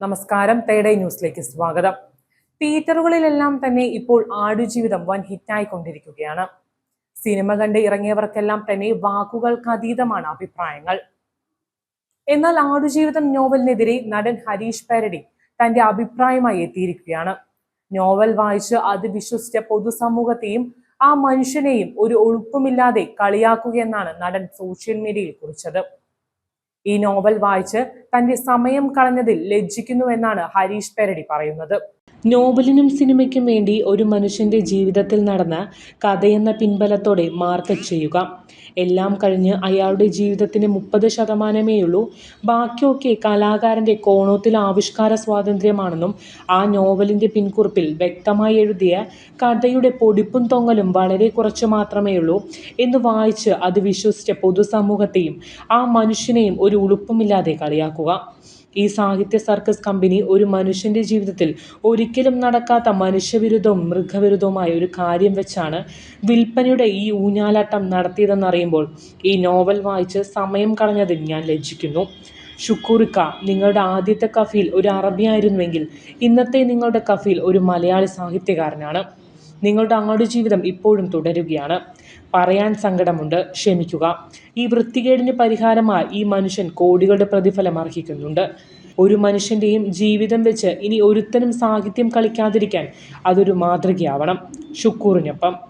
നമസ്കാരം തേടൈ ന്യൂസിലേക്ക് സ്വാഗതം. തിയേറ്ററുകളിലെല്ലാം തന്നെ ഇപ്പോൾ ആടുജീവിതം വൻ ഹിറ്റായിക്കൊണ്ടിരിക്കുകയാണ് സിനിമ കണ്ട് ഇറങ്ങിയവർക്കെല്ലാം തന്നെ വാക്കുകൾക്ക് അതീതമാണ് അഭിപ്രായങ്ങൾ. എന്നാൽ ആടുജീവിതം നോവലിനെതിരെ നടൻ ഹരീഷ് പാരഡി തന്റെ അഭിപ്രായമായി എത്തിയിരിക്കുകയാണ്. നോവൽ വായിച്ച് അത് വിശ്വസിച്ച പൊതുസമൂഹത്തെയും ആ മനുഷ്യനെയും ഒരു ഒഴുപ്പുമില്ലാതെ കളിയാക്കുകയെന്നാണ് നടൻ സോഷ്യൽ മീഡിയയിൽ കുറിച്ചത്. ഈ നോവൽ വായിച്ച് തന്റെ സമയം കളഞ്ഞതിൽ ലജ്ജിക്കുന്നുവെന്നാണ് ഹരീഷ് പെരടി പറയുന്നത്. നോവലിനും സിനിമയ്ക്കും വേണ്ടി ഒരു മനുഷ്യന്റെ ജീവിതത്തിൽ നടന്ന കഥയെന്ന പിൻബലത്തോടെ മാർക്ക് ചെയ്യുക. എല്ലാം കഴിഞ്ഞ് അയാളുടെ ജീവിതത്തിന് മുപ്പത് ശതമാനമേയുള്ളൂ. ബാക്കിയൊക്കെ കലാകാരന്റെ കോണോത്തിൽ ആവിഷ്കാര സ്വാതന്ത്ര്യമാണെന്നും ആ നോവലിന്റെ പിൻകുറിപ്പിൽ വ്യക്തമായി എഴുതിയ കഥയുടെ പൊടിപ്പും തൊങ്ങലും വളരെ കുറച്ച് മാത്രമേയുള്ളൂ എന്ന് വായിച്ച് അത് വിശ്വസിച്ച പൊതുസമൂഹത്തെയും ആ മനുഷ്യനെയും ഒരു ഉളുപ്പുമില്ലാതെ കളിയാക്കുക. ഈ സാഹിത്യ സർക്കസ് കമ്പനി ഒരു മനുഷ്യന്റെ ജീവിതത്തിൽ ഒരിക്കലും നടക്കാത്ത മനുഷ്യവിരുദ്ധവും മൃഗവിരുദ്ധവുമായ ഒരു കാര്യം വെച്ചാണ് വിൽപ്പനയുടെ ഈ ഊഞ്ഞാലാട്ടം നടത്തിയതെന്നറിയുമ്പോൾ ഈ നോവൽ വായിച്ച് സമയം കളഞ്ഞതിൽ ഞാൻ ലജ്ജിക്കുന്നു. ഷുക്കൂറിക്ക നിങ്ങളുടെ ആദ്യത്തെ കഫീൽ ഒരു അറബിയായിരുന്നുവെങ്കിൽ ഇന്നത്തെ നിങ്ങളുടെ കഫീൽ ഒരു മലയാളി സാഹിത്യകാരനാണ്. നിങ്ങളുടെ അങ്ങോട്ട് ജീവിതം ഇപ്പോഴും തുടരുകയാണ്. പറയാൻ സങ്കടമുണ്ട്. ക്ഷമിക്കുക. ഈ വൃത്തികേടിന് പരിഹാരമായി ഈ മനുഷ്യൻ കോടികളുടെ പ്രതിഫലം അർഹിക്കുന്നുണ്ട്. ഒരു മനുഷ്യന്റെയും ജീവിതം വെച്ച് ഇനി ഒരുത്തനും സാഹിത്യം കളിക്കാതിരിക്കാൻ അതൊരു മാതൃകയാവണം. ഷുക്കൂറിനൊപ്പം